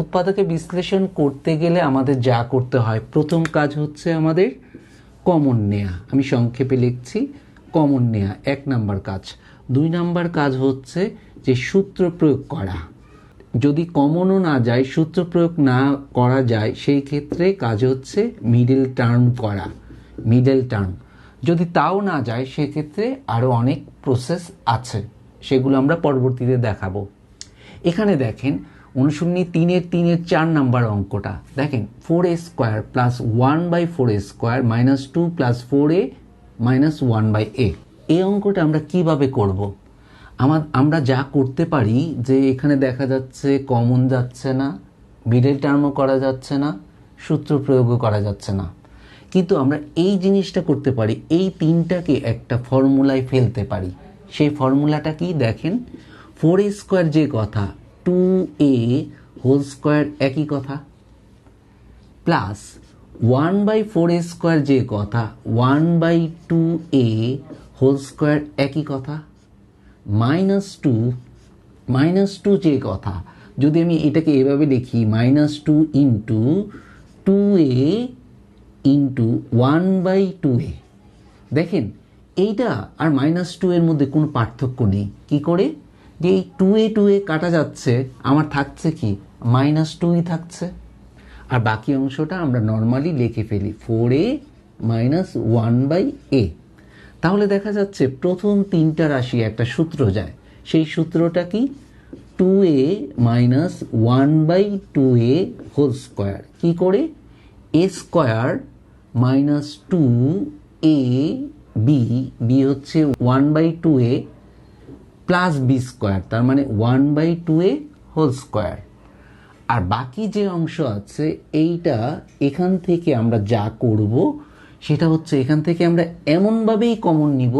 উৎপাদকে বিশ্লেষণ করতে গেলে আমাদের যা করতে হয়। প্রথম কাজ হচ্ছে আমাদের কমন নেয়া। আমি সংক্ষেপে লিখছি, কমন নেয়া, এক নাম্বার কাজ। দুই নাম্বার কাজ হচ্ছে যে সূত্র প্রয়োগ করা। যদি কমনও না যায়, সূত্র প্রয়োগ না করা যায়, সেই ক্ষেত্রে কাজ হচ্ছে মিডল টার্ম করা মিডল টার্ম যদি তাও না যায় সেক্ষেত্রে আরও অনেক প্রসেস আছে, সেগুলো আমরা পরবর্তীতে দেখাবো। এখানে দেখেন অনুশূন্যি তিনের তিনের চার নাম্বার অঙ্কটা। দেখেন four A square plus one by four A square minus two plus four A minus one by A এই অঙ্কটা আমরা কীভাবে করব। আমার, আমরা যা করতে পারি যে এখানে দেখা যাচ্ছে কমন যাচ্ছে না মিডল টার্মও করা যাচ্ছে না, সূত্র প্রয়োগও করা যাচ্ছে না। কিন্তু আমরা এই জিনিসটা করতে পারি, এই তিনটাকে একটা ফর্মুলায় ফেলতে পারি। সেই ফর্মুলাটা কি? দেখেন ফোর এ স্কোয়ার যে কথা টু এ হোল স্কোয়ার একই কথা plus one by four A square যে কথা one by two A whole square একই কথা মাইনাস টু মাইনাস টু যে কথা। যদি আমি এটাকে এভাবে লিখি minus two into two A into one by two A দেখেন, এইটা আর মাইনাস টু এর মধ্যে কোনো পার্থক্য নেই। কি করে? যে এই টু এ টু এ কাটা যাচ্ছে, আমার থাকছে কি? মাইনাস টুই থাকছে। আর বাকি অংশটা আমরা নর্মালি লিখে ফেলি four A minus one by A তাহলে দেখা যাচ্ছে প্রথম তিনটা রাশি একটা সূত্র যায়। সেই সূত্রটা কি? Two A minus one by two A whole square কী করে? A square minus two A B B হচ্ছে one by two A plus B square তার মানে one by two A whole square আর বাকি যে অংশ আছে, এইটা এখান থেকে আমরা যা করব, সেটা হচ্ছে এখান থেকে আমরা এমনভাবেই কমন নিব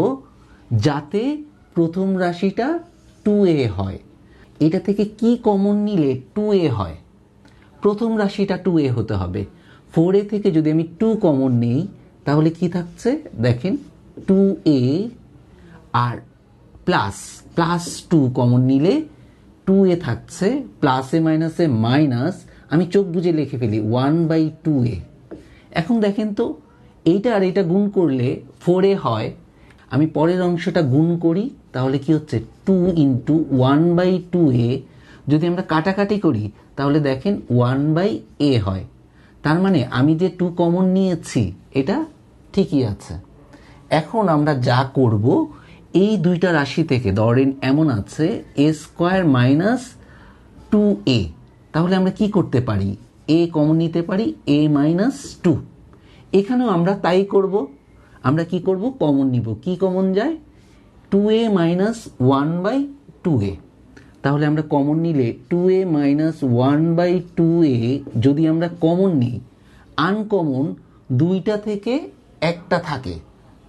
যাতে প্রথম রাশিটা টু এ হয়। এটা থেকে কি কমন নিলে টু এ হয়? প্রথম রাশিটা টু এ হতে হবে। ফোর এ থেকে যদি আমি টু কমন নেই, তাহলে কি থাকছে? দেখেন টু এ আর প্লাস প্লাস টু কমন নিলে টু এ থাকছে প্লাসে মাইনাসে মাইনাস আমি চোখ বুঝে লিখে ফেলি ওয়ান বাই টু এ। এখন দেখেন তো, এইটা আর এটা গুণ করলে ফোর এ হয়, আমি পরের অংশটা গুণ করি, তাহলে কি হচ্ছে? Two into one by two A, যদি আমরা কাটাকাটি করি, তাহলে দেখেন ওয়ান বাই এ হয়। তার মানে আমি যে টু কমন নিয়েছি, এটা ঠিকই আছে। এখন আমরা যা করব এই দুইটা রাশি থেকে ধরেন এমন আছে A square minus two A তাহলে আমরা কি করতে পারি? এ কমন নিতে পারি এ মাইনাস টু এখানেও আমরা তাই করব। আমরা কি করব? কমন নিব। কি কমন যায়? Two A minus one by two A তাহলে আমরা কমন নিলে two A minus one by two A যদি আমরা কমন নিই আনকমন দুইটা থেকে একটা থাকে।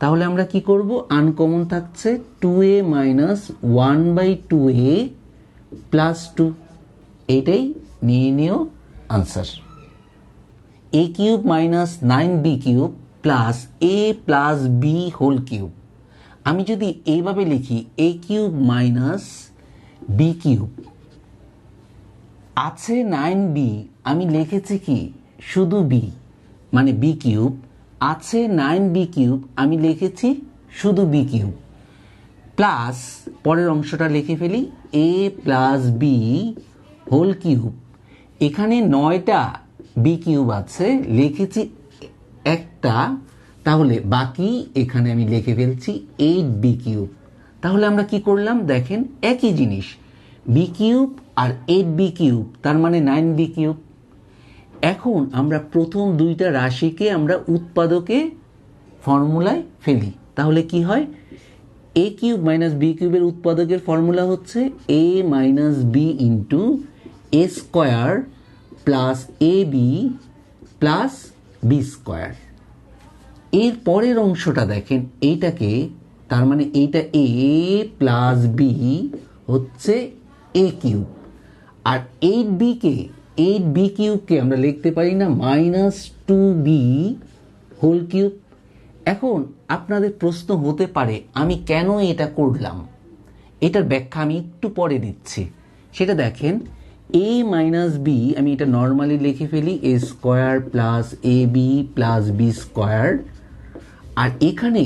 তাহলে আমরা কি করব? আনকমন থাকছে two A minus one by two A plus two এইটাই নিয়ে নিও answer A cube minus nine B cube plus A plus B whole cube আমি যদি এইভাবে লিখি A cube minus B cube আছে নাইন বি আমি লিখেছি কি? শুধু বি মানে বি কিউব আছে নাইন বি কিউব আমি লিখেছি শুধু বি কিউব প্লাস পরের অংশটা লিখে ফেলি A plus B whole cube এখানে নয়টা বি কিউব আছে, লিখেছি একটা, তাহলে বাকি এখানে আমি লিখে ফেলছি এইট বি কিউব তাহলে আমরা কি করলাম? দেখেন, একই জিনিস বি কিউব আর এইট বি কিউব তার মানে নাইন বি কিউব এখন আমরা প্রথম দুইটা রাশিকে আমরা উৎপাদকে ফর্মুলায় ফেলি। তাহলে কি হয়? এ কিউব মাইনাস বি কিউবের উৎপাদকের ফর্মুলা হচ্ছে A minus B into A square plus A B plus B square. এর পরের অংশটা দেখেন, এইটাকে, তার মানে এইটা এ প্লাস বি হচ্ছে এ কিউব। আর এইট বিকে এইট বি কিউবকে আমরা লিখতে পারি না minus two B whole cube এখন আপনাদের প্রশ্ন হতে পারে, আমি কেন এটা করলাম? এটার ব্যাখ্যা আমি একটু পরে দিচ্ছি। সেটা দেখেন এ মাইনাস বি আমি এটা নর্মালি লিখে ফেলি A square plus A B plus B square আর এখানে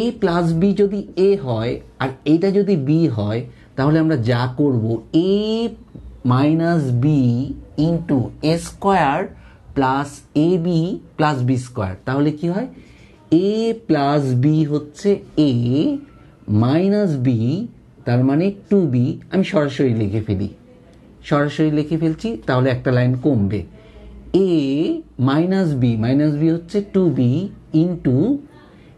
এ প্লাস বি যদি এ হয়, আর এটা যদি বি হয়, তাহলে আমরা যা করব A minus B into A square plus A B plus B square তাহলে কি হয়? এ প্লাস বি হচ্ছে এ মাইনাস বি তার মানে টু বি আমি সরাসরি লিখে ফেলি। সরাসরি লিখে ফেলছি, তাহলে একটা লাইন কমবে। A minus b minus b হচ্ছে two b into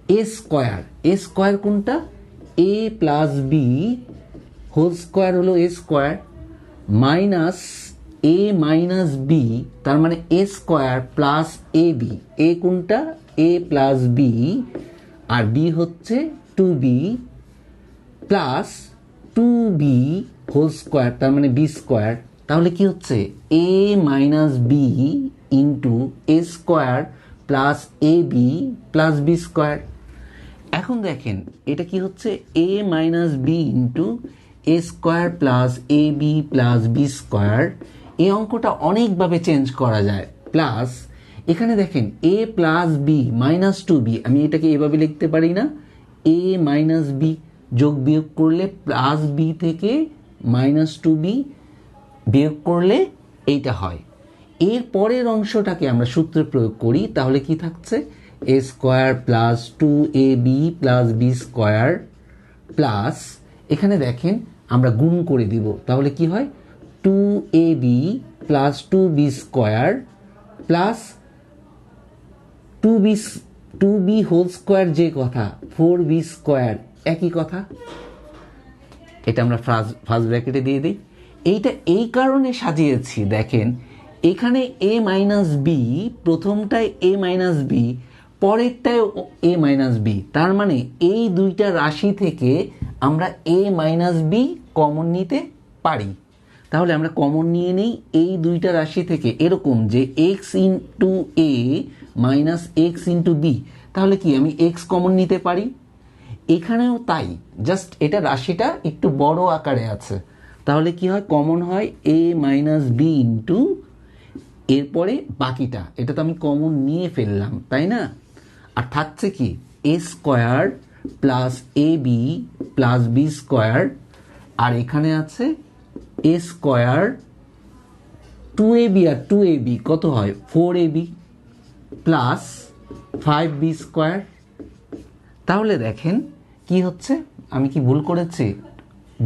a square a square কোনটা? A plus b whole square হলো a square minus a minus b, তার মানে a square plus a b. A কোনটা? এ প্লাস বি, আর b হচ্ছে two b plus two b whole square, তার মানে b square. তাহলে কি হচ্ছে? A minus b into a square plus a b plus b square. এখন দেখেন, এটা কি হচ্ছে? A minus b into a square plus a b plus b square এই অঙ্কটা অনেকভাবে চেঞ্জ করা যায়। প্লাস এখানে দেখেন a plus b minus two b আমি এটাকে এভাবে লিখতে পারি না। এ মাইনাস বি যোগ বিয়োগ করলে প্লাস বি থেকে মাইনাস টু বি বিয়োগ করলে এইটা হয়। এর পরের অংশটাকে আমরা সূত্রে প্রয়োগ করি, তাহলে কি থাকছে? A square plus two a b plus b square plus এখানে দেখেন আমরা গুণ করে দিব, তাহলে কি হয়? Two a b plus two b square plus two b two b whole square যে কথা ফোর বি স্কোয়ার একই কথা? এটা আমরা ফার্স্ট ফার্স্ট ব্র্যাকেটে দিয়ে দিই। এইটা এই কারণে সাজিয়েছি, দেখেন, এখানে এ মাইনাস বি প্রথমটায় এ মাইনাস বি পরেরটায় এ মাইনাস বি তার মানে এই দুইটা রাশি থেকে আমরা এ মাইনাস বি কমন নিতে পারি। তাহলে আমরা কমন নিয়ে নিই এই দুইটা রাশি থেকে। এরকম যে x into a minus x into b তাহলে কি আমি এক্স কমন নিতে পারি? এখানেও তাই। জাস্ট এটা রাশিটা একটু বড় আকারে আছে। তাহলে কি হয়? কমন হয় এ মাইনাস বি ইন্টু এরপরে বাকিটা। এটা তো আমি কমন নিয়ে ফেললাম, তাই না? আর থাকছে কি a square plus a b plus b square আর এখানে আছে a square two a b R two A b কত হয়? Four a b plus five b square তাহলে দেখেন কি হচ্ছে? আমি কি ভুল করেছি?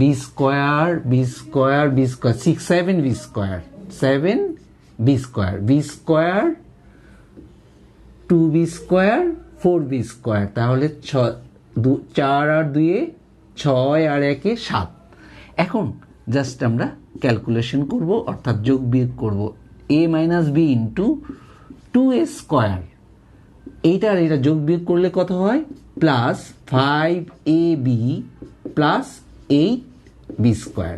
B square b square b square six seven b square seven b square b square two b square, four b square. তাহলে ছ, দু, চার আর দুয়ে ছয় আর একে সাত। এখন জাস্ট আমরা ক্যালকুলেশন করব, অর্থাৎ যোগ বিয়োগ করব। A minus b into two a square এইটা আর এটা যোগ বিয়োগ করলে কত হয়? Plus five a b plus eight b square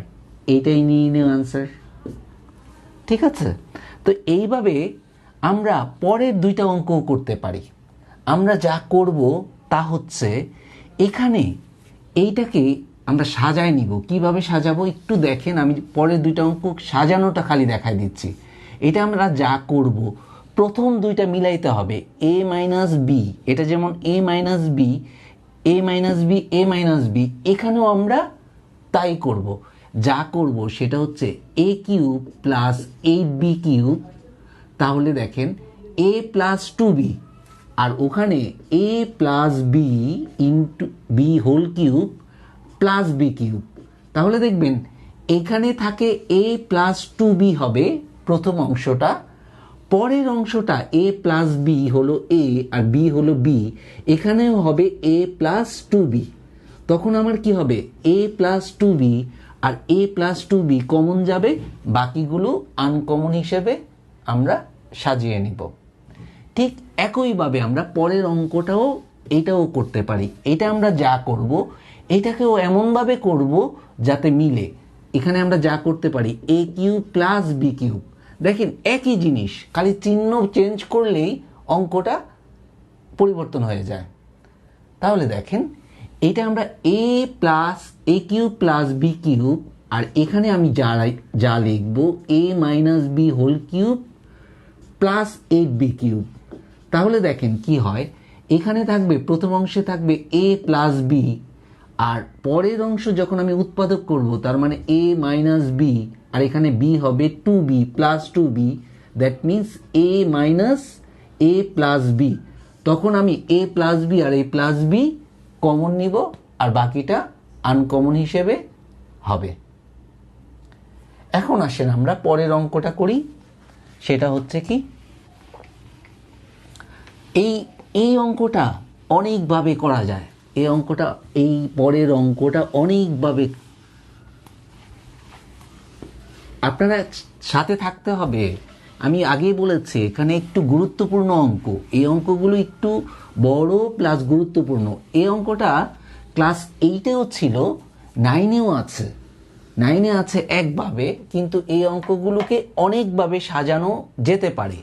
এইটাই নিয়ে নেও আনসার ঠিক আছে? তো এইভাবে আমরা পরের দুইটা অঙ্কও করতে পারি। আমরা যা করব তা হচ্ছে এখানে এইটাকে আমরা সাজায় নিব। কীভাবে সাজাবো একটু দেখেন, আমি পরের দুইটা অঙ্ক সাজানোটা খালি দেখাই দিচ্ছি। এটা আমরা যা করব, প্রথম দুইটা মিলাইতে হবে, এ মাইনাস বি। এটা যেমন a minus b, a minus b, a minus b, এখানেও আমরা তাই করব। যা করব সেটা হচ্ছে a cube plus eight b cube তাহলে দেখেন এ প্লাস টু বি আর ওখানে a plus b into b whole cube plus b cube তাহলে দেখবেন, এখানে থাকে এ প্লাস টু বি হবে প্রথম অংশটা, পরের অংশটা এ প্লাস বি হলো এ আর বি হলো বি এখানেও হবে এ প্লাস টু বি তখন আমার কি হবে? A plus two b R a plus two b common যাবে, বাকিগুলো আনকমন হিসেবে আমরা সাজিয়ে নিব। ঠিক একইভাবে আমরা পরের অঙ্কটাও এটাও করতে পারি। এটা আমরা যা করব, এটাকেও এমনভাবে করব যাতে মিলে। এখানে আমরা যা করতে পারি a cube plus b cube দেখেন, একই জিনিস, খালি চিহ্ন চেঞ্জ করলেই অঙ্কটা পরিবর্তন হয়ে যায়। তাহলে দেখেন, এটা আমরা a plus a cube plus b cube আর এখানে আমি যা যা লিখব a minus b whole cube plus eight b cube তাহলে দেখেন কি হয়? এখানে থাকবে, প্রথম অংশে থাকবে এ প্লাস বি আর পরের অংশ যখন আমি উৎপাদক করব, তার মানে এ মাইনাস বি আর এখানে বি হবে two b plus two b that means a minus a plus b তখন আমি এ প্লাস বি আর এ প্লাস বি কমন নিব, আর বাকিটা আনকমন হিসেবে হবে। এখন আসেন আমরা পরের অঙ্কটা করি। সেটা হচ্ছে কি? এই এই অঙ্কটা অনেকভাবে করা যায়। এই অঙ্কটা, এই পরের অঙ্কটা অনেকভাবে আপনারা সাথে থাকতে হবে। আমি আগেই বলেছি, এখানে একটু গুরুত্বপূর্ণ অঙ্ক। এই অঙ্কগুলো একটু বড় প্লাস গুরুত্বপূর্ণ। এই অঙ্কটা ক্লাস এইটেও ছিল নাইনেও আছে। নাইনে আছে একভাবে, কিন্তু এই অঙ্কগুলোকে অনেকভাবে সাজানো যেতে পারে।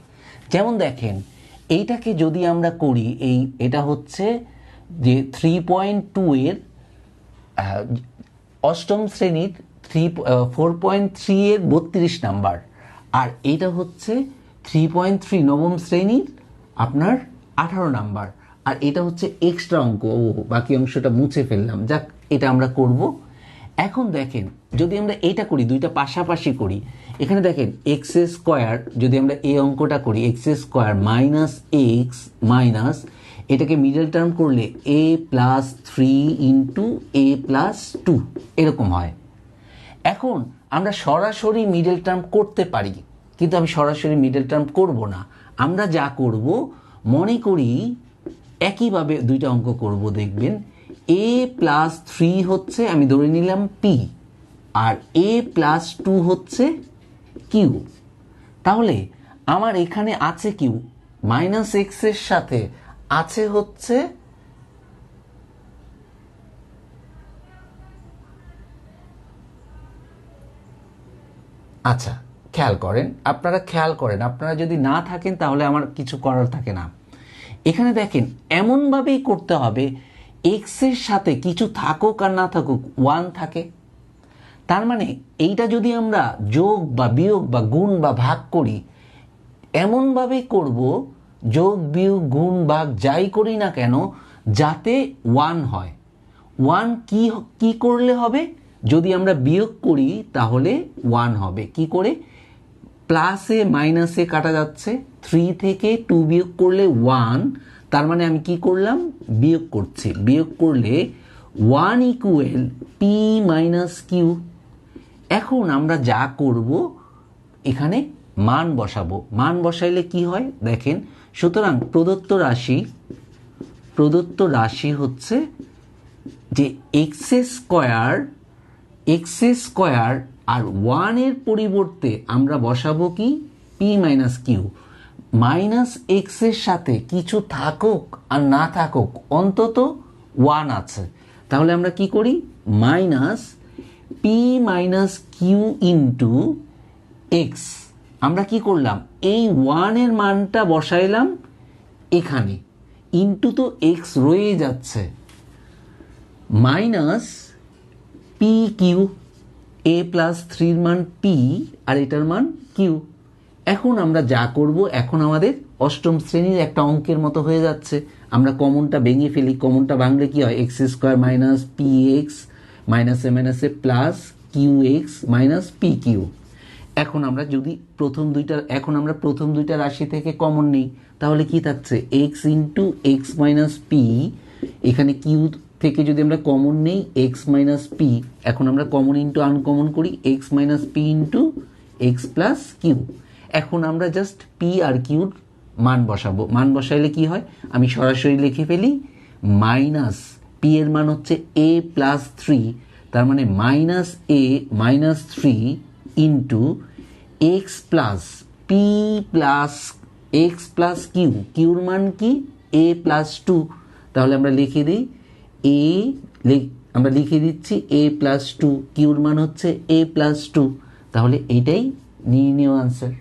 যেমন দেখেন, এইটাকে যদি আমরা করি, এই, এটা হচ্ছে যে থ্রি পয়েন্ট টু এর অষ্টম শ্রেণির থ্রি ফোর পয়েন্ট থ্রি এর বত্রিশ নাম্বার। আর এটা হচ্ছে থ্রি পয়েন্ট থ্রি নবম শ্রেণির আপনার আঠারো নাম্বার। আর এটা হচ্ছে এক্সট্রা অঙ্ক। ও, বাকি অংশটা মুছে ফেললাম। যাক, এটা আমরা করব। এখন দেখেন, যদি আমরা এটা করি, দুইটা পাশাপাশি করি, এখানে দেখেন এক্স স্কোয়ার যদি আমরা এই অঙ্কটা করি x square minus x minus এটাকে মিডল টার্ম করলে a plus three into a plus two এরকম হয়। এখন আমরা সরাসরি মিডল টার্ম করতে পারি, কিন্তু আমি সরাসরি মিডল টার্ম করব না। আমরা যা করব, মনে করি একইভাবে দুইটা অঙ্ক করব, দেখবেন। এ প্লাস থ্রি হচ্ছে, আমি ধরে নিলাম পি আর এ প্লাস টু হচ্ছে কিউ তাহলে আমার এখানে আছে কিউ মাইনাস এক্সের সাথে আছে হচ্ছে আচ্ছা খেয়াল করেন, আপনারা খেয়াল করেন, আপনারা যদি না থাকেন তাহলে আমার কিছু করার থাকে না। এখানে দেখেন, এমনভাবেই করতে হবে এক্সের সাথে কিছু থাকুক আর না থাকুক ওয়ান থাকে। তার মানে এইটা যদি আমরা যোগ বা বিয়োগ বা গুণ বা ভাগ করি, এমনভাবে করব, যোগ, বিয়োগ, গুণ, ভাগ যাই করি না কেন, যাতে ওয়ান হয়। ওয়ান কি কি করলে হবে? যদি আমরা বিয়োগ করি, তাহলে ওয়ান হবে। কি করে? প্লাসে মাইনাসে কাটা যাচ্ছে। থ্রি থেকে টু বিয়োগ করলে ওয়ান তার মানে আমি কি করলাম? বিয়োগ করছি। বিয়োগ করলে one equal p minus q এখন আমরা যা করব, এখানে মান বসাবো। মান বসাইলে কি হয়? দেখেন, সুতরাং প্রদত্ত রাশি প্রদত্ত রাশি হচ্ছে যে এক্স স্কোয়ার এক্স স্কোয়ার আর ওয়ানের পরিবর্তে আমরা বসাবো কি? পি মাইনাস কিউ মাইনাস এক্সের সাথে কিছু থাকুক আর না থাকুক, অন্তত ওয়ান আছে। তাহলে আমরা কি করি? Minus p minus q into x আমরা কি করলাম? এই ওয়ানের মানটা বসাইলাম এখানে। ইন্টু তো এক্স রয়ে যাচ্ছে। Minus p q a plus থ্রির মান পি আর এটার মান কিউ এখন আমরা যা করব, এখন আমাদের অষ্টম শ্রেণির একটা অঙ্কের মতো হয়ে যাচ্ছে। আমরা কমনটা ভেঙে ফেলি। কমনটা ভাঙলে কি হয়? X square minus p x মাইনাসে মাইনাসে plus q x minus p q এখন আমরা যদি প্রথম দুইটা এখন আমরা প্রথম দুইটা রাশি থেকে কমন নিই, তাহলে কি থাকছে? X into x minus p এখানে কিউ থেকে যদি আমরা কমন নেই এক্স মাইনাস পি এখন আমরা কমন ইন্টু আনকমন করি x minus p into x plus q এখন আমরা জাস্ট পি আর কিউর মান বসাবো। মান বসাইলে কি হয়? আমি সরাসরি লিখে ফেলি মাইনাস পি এর মান হচ্ছে এ প্লাস থ্রি তার মানে minus a minus three into x plus p plus x plus q কিউর মান কি? এ প্লাস টু তাহলে আমরা লিখে দিই এ আমরা লিখে দিচ্ছি এ প্লাস টু কিউর মান হচ্ছে এ প্লাস টু তাহলে এইটাই নির্ণীয় আনসার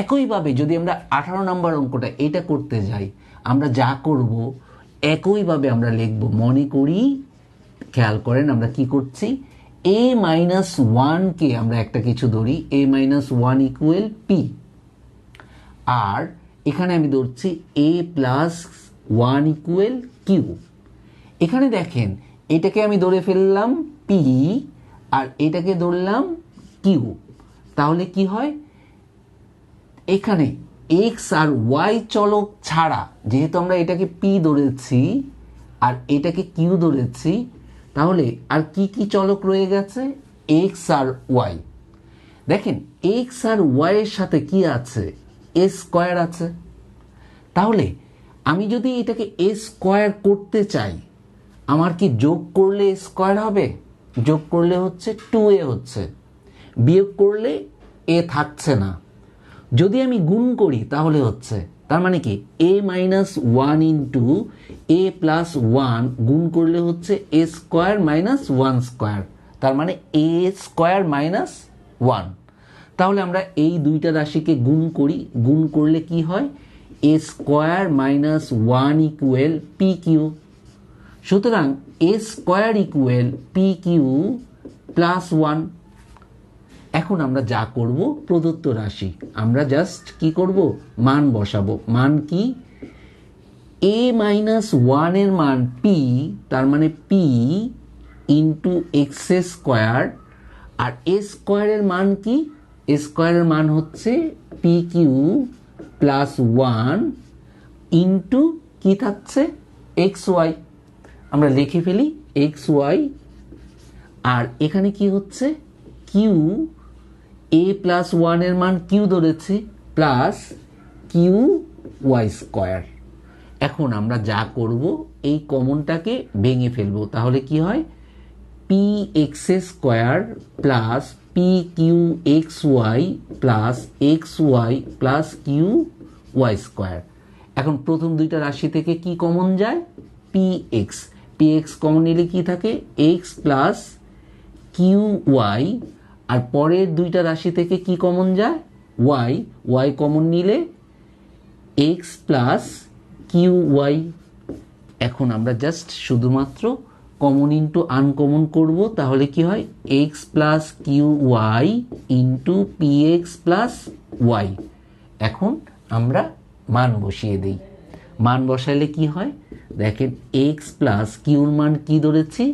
একইভাবে যদি আমরা আঠারো নম্বর অঙ্কটা এটা করতে যাই, আমরা যা করব, একইভাবে আমরা লিখব, মনে করি, খেয়াল করেন আমরা কি করছি এ মাইনাস ওয়ানকে আমরা একটা কিছু ধরি a minus one equal p আর এখানে আমি ধরছি a plus one equal q এখানে দেখেন, এটাকে আমি ধরে ফেললাম পি আর এটাকে ধরলাম কিউ তাহলে কি হয়? এখানে এক্স আর ওয়াই চলক ছাড়া, যেহেতু আমরা এটাকে পি ধরেছি আর এটাকে কিউ ধরেছি, তাহলে আর কি কি চলক রয়ে গেছে? এক্স আর ওয়াই দেখেন এক্স আর ওয়াই এর সাথে কি আছে? এ স্কোয়ার আছে। তাহলে আমি যদি এটাকে এ স্কোয়ার করতে চাই, আমার কি যোগ করলে স্কোয়ার হবে? যোগ করলে হচ্ছে টু এ হচ্ছে। বিয়োগ করলে এ থাকছে না। যদি আমি গুণ করি, তাহলে হচ্ছে, তার মানে কি? A minus one into a plus one গুণ করলে হচ্ছে a square minus one square তার মানে এ স্কোয়ার মাইনাস ওয়ান তাহলে আমরা এই দুইটা রাশিকে গুণ করি। গুণ করলে কি হয়? A square minus one equal p q সুতরাং a square equal p q plus one এখন আমরা যা করব, প্রদত্ত রাশি। আমরা জাস্ট কি করব? মান বসাবো। মান কি? এ মাইনাস ওয়ানের মান পি তার মানে পি ইন্টু এক্স স্কোয়ার আর এ স্কোয়ারের মান কি? এ স্কোয়ারের মান হচ্ছে p q plus one into কি থাকছে? এক্স ওয়াই আমরা লিখে ফেলি এক্স ওয়াই আর এখানে কি হচ্ছে? কিউ এ প্লাস ওয়ানের মান কিউ ধরেছি প্লাস কিউ ওয়াই স্কোয়ার এখন আমরা যা করব, এই কমনটাকে ভেঙে ফেলব। তাহলে কি হয়? P x square plus p q x y plus x y plus q y square এখন প্রথম দুইটা রাশি থেকে কি কমন যায়? P x p x common নিলে কি থাকে? এক্স প্লাস কিউ ওয়াই আর পরের দুইটা রাশি থেকে কি কমন যায়? ওয়াই ওয়াই কমন নিলে এক্স প্লাস কিউ ওয়াই এখন আমরা জাস্ট শুধুমাত্র কমন ইন্টু আনকমন করব, তাহলে কি হয়? X plus q y into p x plus y এখন আমরা মান বসিয়ে দিই। মান বসাইলে কি হয়? দেখেন এক্স প্লাস কিউর মান কি ধরেছি?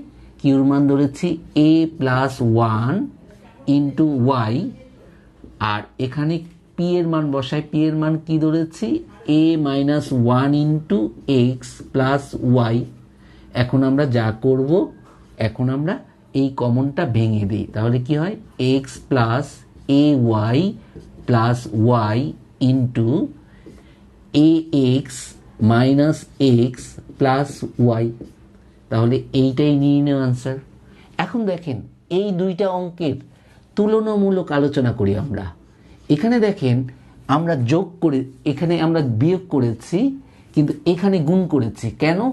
কিউর মান ধরেছি a plus one into y আর এখানে পি এর মান বসায় পি এর মান কি ধরেছি? A minus one into x plus y এখন আমরা যা করব, এখন আমরা এই কমনটা ভেঙে দিই। তাহলে কি হয়? X plus a y plus y into a x minus x plus y তাহলে এইটাই নিয়ে নেও আনসার এখন দেখেন, এই দুইটা অঙ্কের তুলনামূলক আলোচনা করি আমরা। এখানে দেখেন, আমরা যোগ করে, এখানে আমরা বিয়োগ করেছি, কিন্তু এখানে গুণ করেছি। কেন?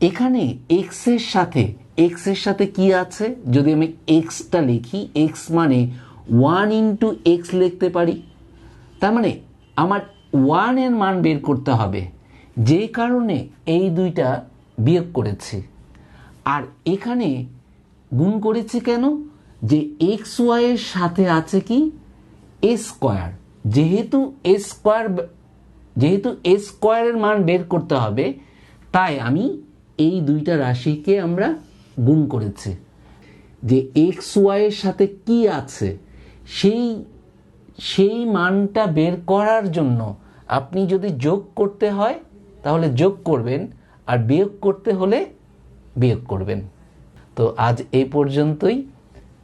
এখানে এক্সের সাথে এক্সের সাথে কি আছে? যদি আমি এক্সটা লিখি এক্স মানে ওয়ান ইন্টু এক্স লিখতে পারি। তার মানে আমার ওয়ানের মান বের করতে হবে। যে কারণে এই দুইটা বিয়োগ করেছি। আর এখানে গুণ করেছি কেন? যে এক্স ওয়াইয়ের সাথে আছে কি? এ স্কোয়ার যেহেতু এ স্কোয়ার যেহেতু এ স্কোয়ারের মান বের করতে হবে, তাই আমি এই দুইটা রাশিকে আমরা গুণ করেছি। যে এক্স ওয়াইয়ের সাথে কি আছে? সেই সেই মানটা বের করার জন্য আপনি যদি যোগ করতে হয়, তাহলে যোগ করবেন, আর বিয়োগ করতে হলে বিয়োগ করবেন। তো আজ এই পর্যন্তই।